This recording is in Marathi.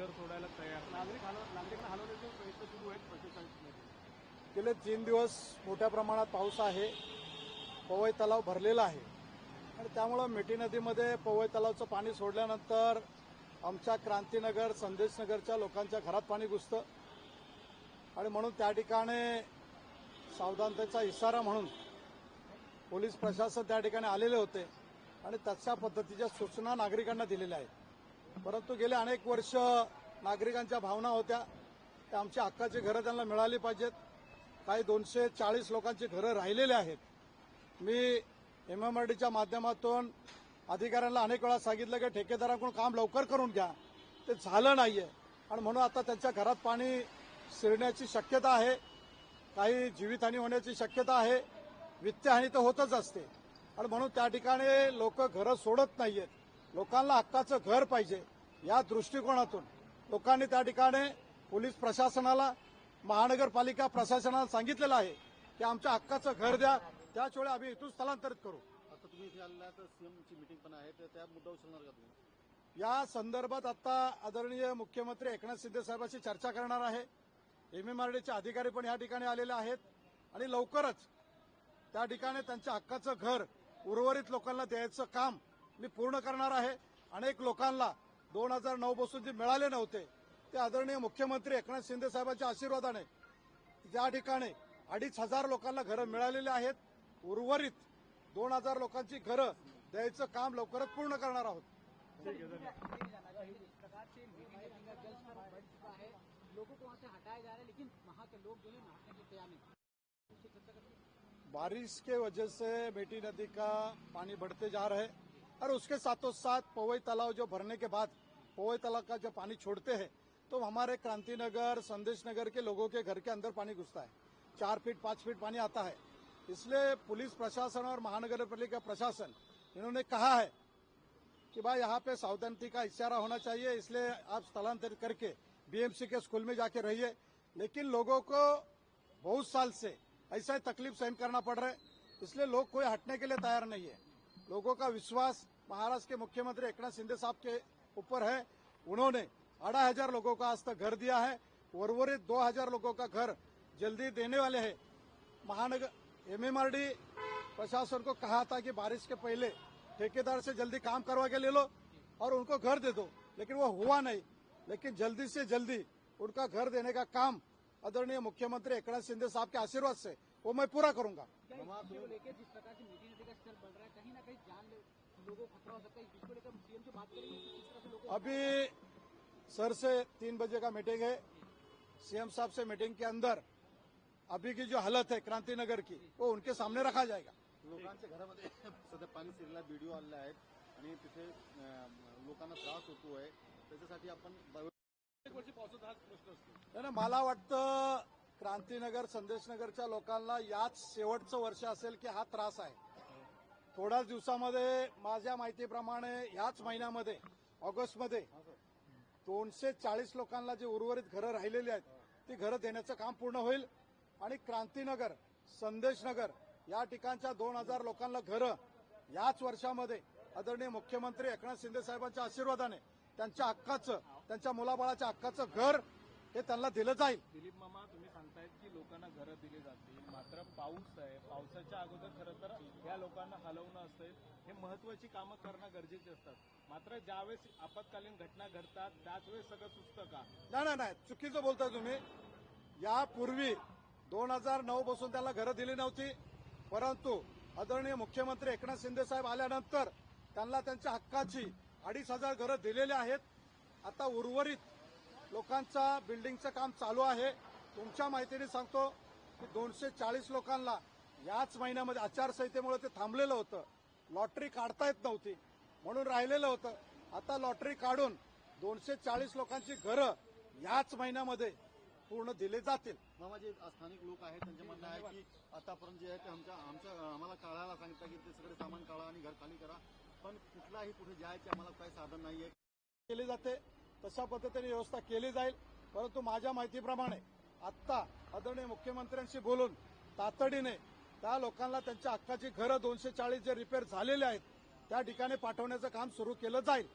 घर सोडायला तयार. नागरिक नागरिकांना हलवण्याचे प्रयत्न सुरू आहेत प्रशासनाचे. गेले तीन दिवस मोठ्या प्रमाणात पाऊस आहे. पवई तलाव भरलेला आहे. आणि त्यामुळं मिठी नदीमध्ये पवई तलावचं पाणी सोडल्यानंतर आमच्या क्रांतीनगर संदेशनगरच्या लोकांच्या घरात पाणी घुसतं. आणि म्हणून त्या ठिकाणी सावधानतेचा इशारा म्हणून पोलीस प्रशासन त्या ठिकाणी आलेले होते. आणि तशा पद्धतीच्या सूचना नागरिकांना दिलेल्या आहेत. परंतु गेले अनेक वर्ष नागरिकांच्या भावना होत्या. त्या आमच्या हक्काची घरं त्यांना मिळाली पाहिजेत. काही दोनशे चाळीस लोकांची घरं राहिलेली आहेत. मी एमएमआरडीच्या माध्यमातून अधिकाऱ्यांना अनेक वेळा सांगितलं की ठेकेदारांकडून काम लवकर करून घ्या. ते झालं नाहीये. आणि म्हणून आता त्यांच्या घरात पाणी शिरण्याची शक्यता आहे. काही जीवितहानी होण्याची शक्यता आहे. वित्तहानी तर होतच असते. आणि म्हणून त्या ठिकाणी लोक घरं सोडत नाहीयेत. लोकांना हक्काचं घर पाहिजे या दृष्टिकोनातून. लोकांनी त्या ठिकाणी पोलीस प्रशासनाला महानगरपालिका प्रशासनाला सांगितलेलं आहे की आमच्या हक्काचं घर द्या त्याच वेळी आम्ही इथून स्थलांतरित करू. आता तुम्ही इथे आलेला तर सीएमची मिटिंग पण आहे तर त्या मुद्दा उचलणार का तुम्ही? या संदर्भात आता आदरणीय मुख्यमंत्री एकनाथ शिंदे साहेबांशी चर्चा करणार आहे. एमएमआरडीचे अधिकारी पण या ठिकाणी आलेले आहेत आणि लवकरच त्या ठिकाणी त्यांच्या हक्काचं घर उर्वरित लोकांना द्यायचं काम मी पूर्ण करणार आहे. अनेक लोकांना दोन हजार नऊ पासून जे मिळाले नव्हते ते आदरणीय मुख्यमंत्री एकनाथ शिंदे साहेबांच्या आशीर्वादाने त्या ठिकाणी अडीच हजार लोकांना घरं मिळालेली आहेत. उर्वरित दोन हजार लोकांची घरं द्यायचं काम लवकरच पूर्ण करणार आहोत. बारिश के वजह से बेटी नदी का पानी बढ़ते जा रहे और उसके साथों साथ पवई तालाब जो भरने के बाद पवई तालाब का जब पानी छोड़ते हैं तो हमारे क्रांति नगर, संदेश नगर के लोगों के घर के अंदर पानी घुसता है। चार फीट, पाँच फीट पानी आता है। इसलिए पुलिस प्रशासन और महानगर पालिका प्रशासन, इन्होंने कहा है कि भाई यहाँ पे सावधानी का इशारा होना चाहिए, इसलिए आप स्थलांतरित करके बीएमसी के स्कूल में जाके रहिए। लेकिन लोगों को बहुत साल से ऐसा ही तकलीफ़ सहन करना पड़ रहा है, इसलिए लोग कोई हटने के लिए तैयार नहीं है। लोगों का विश्वास महाराष्ट्र के मुख्यमंत्री एकनाथ शिंदे साहब के ऊपर है। उन्होंने अढ़ाई हज़ार लोगों का आज तक घर दिया है। उर्वरित दो हज़ार लोगों का घर जल्दी देने वाले हैं। महानगर एमएमआरडी प्रशासन को कहा था कि बारिश के पहले ठेकेदार से जल्दी काम करवा के ले लो और उनको घर दे दो, लेकिन वो हुआ नहीं। लेकिन जल्दी से जल्दी उनका घर देने का काम आदरणीय मुख्यमंत्री एकनाथ शिंदे साहब के आशीर्वाद से वो मैं पूरा करूँगा। अभी सर से तीन बजे का मीटिंग है। सीएम साहब से मीटिंग के अंदर अभी की जो हालत है क्रांतिनगर की वो उनके सामने रखा जाएगा। लोकांच्या घरामध्ये सध्या पाणी शिरला व्हिडिओ आलेले आहेत आणि तिथे लोकांना त्रास होतोय. त्याच्यासाठी आपण नाही नाही, मला वाटतं क्रांतिनगर संदेशनगरच्या लोकांना याच शेवटचं वर्ष असेल की हा त्रास आहे. थोड्याच दिवसामध्ये माझ्या माहितीप्रमाणे याच महिन्यामध्ये ऑगस्टमध्ये दोनशे चाळीस लोकांना जे उर्वरित घरं राहिलेली आहेत ती घरं देण्याचं काम पूर्ण होईल. आणि क्रांतीनगर संदेशनगर या ठिकाणच्या दोन हजार लोकांना घरं याच वर्षामध्ये आदरणीय मुख्यमंत्री एकनाथ शिंदे साहेबांच्या आशीर्वादाने त्यांच्या हक्काचं त्यांच्या मुलाबाळाच्या हक्काचं घर हे त्यांना दिलं जाईल. दिलीप मामा तुम्ही सांगतायत की लोकांना घरं दिली जातील. मात्र पाऊस आहे. पावसाच्या अगोदर खरं तर या लोकांना हलवणं असेल हे महत्वाची कामं करणं गरजेचे असतात. मात्र ज्यावेळेस आपत्कालीन घटना घडतात त्याच वेळेस सगळं सुचतं का? नाही नाही नाही. चुकीचं बोलताय तुम्ही. यापूर्वी दोन हजार नऊ पासून त्याला घरं दिली नव्हती. परंतु आदरणीय मुख्यमंत्री एकनाथ शिंदे साहेब आल्यानंतर त्यांना त्यांच्या हक्काची अडीच हजार घरं दिलेली आहेत. आता उर्वरित लोकांचा बिल्डिंगचं काम चालू आहे. तुमच्या माहितीने सांगतो की दोनशे चाळीस लोकांना याच महिन्यामध्ये आचारसंहितेमुळे ते थांबलेलं होतं. लॉटरी काढता येत नव्हती. म्हणून राहिलेलं होतं. आता लॉटरी काढून दोनशे चाळीस लोकांची घरं याच महिन्यामध्ये पूर्ण दिले जातील. मामा जे स्थानिक लोक आहेत त्यांचे म्हणणं आहे की आतापर्यंत जे आहे ते आमच्या आमच्या आम्हाला काढायला सांगितलं की ते सगळे सामान काढा आणि घर खाली करा. पण कुठलाही कुठे जायचे आम्हाला काही साधन नाहीये. केली जाते. तशा पद्धतीने व्यवस्था केली जाईल. परंतु माझ्या माहितीप्रमाणे आत्ता आदरणीय मुख्यमंत्र्यांशी बोलून तातडीने त्या लोकांना त्यांच्या हक्काची घरं दोनशे चाळीस जे रिपेअर झालेले आहेत त्या ठिकाणी पाठवण्याचं काम सुरू केलं जाईल.